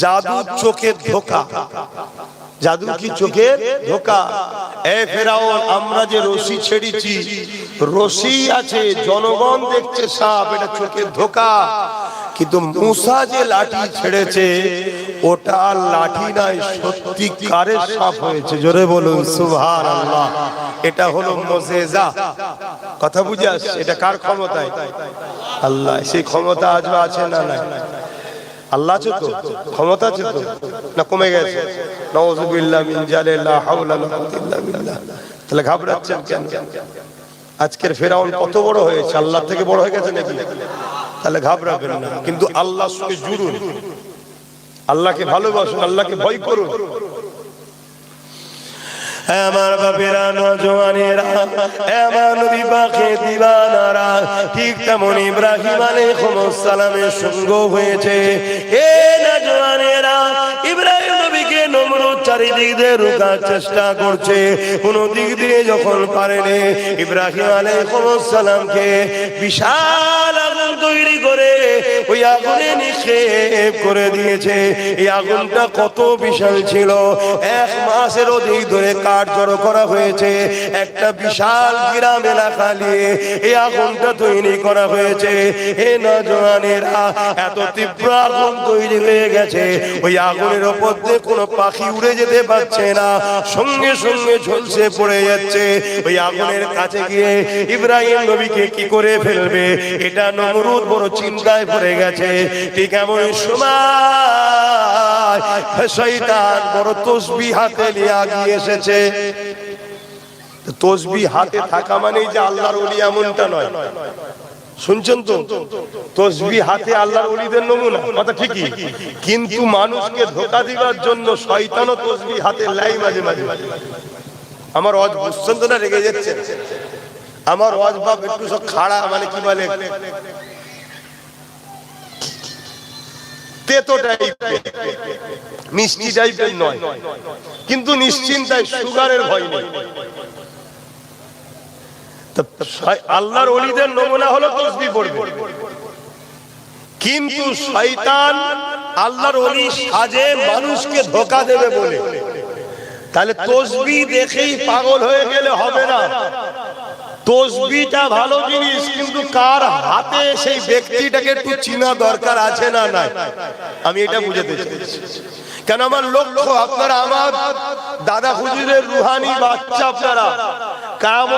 জাদু চোখের ধোকা। জাদু কি চোখের ধোকা? এ ফেরাউন, আমরা যে রশি ছেড়েছি, রশি আছে, জনগণ দেখছে সাপ, এটা চোখের ধোকা। কিন্তু মুসা যে লাঠি ছেড়েছে, ওটা লাঠি নাই সত্যিকারের সাপ হয়েছে। জোরে বলুন সুভান আল্লাহ এটা হলো মোজেজা কথা বুঝে আসছে, এটা কার ক্ষমতায়? আল্লাহ, সেই ক্ষমতা আজও আছে না নাই? আল্লাহ আছে তো ক্ষমতা আছে তো না কমে গেছে? নওয়াজুবিল্লাহ মিন জালিল্লাহ হাওলা ওয়া কুওয়াতা ইল্লা বিল্লাহ। তাহলে ঘাবড়াচ্ছেন কেন? আজকের ফেরাউন কত বড় হয়েছে? আল্লাহ থেকে বড় হয়ে গেছে নাকি? তাহলে ঘাবড়াবেন না। কিন্তু আল্লাহর সঙ্গে জুড়ুন। আল্লাহকে ভালোবাসুন, আল্লাহকে ভয় করুন। আমার বাপেরা, নজওয়ানেরা আমার নবী পাকে দিবানারা, ঠিক তেমন ইব্রাহিম আলাইহিস সালামের সঙ্গ হয়েছে। এ নজওয়ানেরা, ইব্রাহিম নবীকে চারিদিক দিয়ে রোকার চেষ্টা করছে। কোন দিক দিয়ে যখন পারেনি, ইব্রাহিম আলাইহিস সালামকে বিশাল আগুন তৈরি ওই আগুনে নিক্ষেপ করে দিয়েছে। এই আগুনটা কত বিশাল ছিল। এক মাসের অধিক ধরে কাঠ জড়ো করা হয়েছে। একটা বিশাল গ্রাম এলাকা নিয়ে এই আগুনটা তৈরি করা হয়েছে। এ নজওয়ানেরা এত তীব্র আগুন তৈরি হয়ে গেছে। ওই আগুনের ওপর দিয়ে কোনো পাখি উড়ে যেতে পারছে না। সঙ্গে সঙ্গে ঝলসে পড়ে যাচ্ছে। ওই আগুনের কাছে গিয়ে ইব্রাহিম নবীকে কি করে ফেলবে? এটা নমরুদ বড় চিন্তায় পড়ে গেছে। ঠিক এমন সময় শয়তান বড় তসবি হাতে নিয়ে আগিয়ে এসেছে। তসবি হাতে থাকা মানেই যে আল্লাহর ওলি এমনটা নয়। শুনছেন তো? তসবি হাতে আল্লাহর ওলিদের নমুনা, কথা ঠিকই। কিন্তু মানুষকে ধোকা দিবার জন্য শয়তানও তসবি হাতে লাই মাঝে মাঝে। আমার অজ বুঝছেন তো না? রেগে যাচ্ছে। আমার অজ বাপ একটু সব খাড়া মানে কি বলে? তেতো টাইপের মিষ্টি টাইপের নয়। কিন্তু নিশ্চিন্তায় সুগারের ভয় নেই। আল্লাহর অলিদের নমুনা হলো তসবি পড়বে। কিন্তু শয়তান আল্লাহর অলি সাজে মানুষকে ধোকা দেবে বলে। তাহলে তসবি দেখেই পাগল হয়ে গেলে হবে না। তসবিটা ভালো জিনিস, কিন্তু কার হাতে সেই ব্যক্তিটাকে একটু চিনা দরকার আছে না নাই? আমি এটা বুঝাতে চাইছি। কেন আমার লক্ষ্য, আপনারা আমার দাদা হুজুরের রুহানি বাচ্চা আপনারা। কাম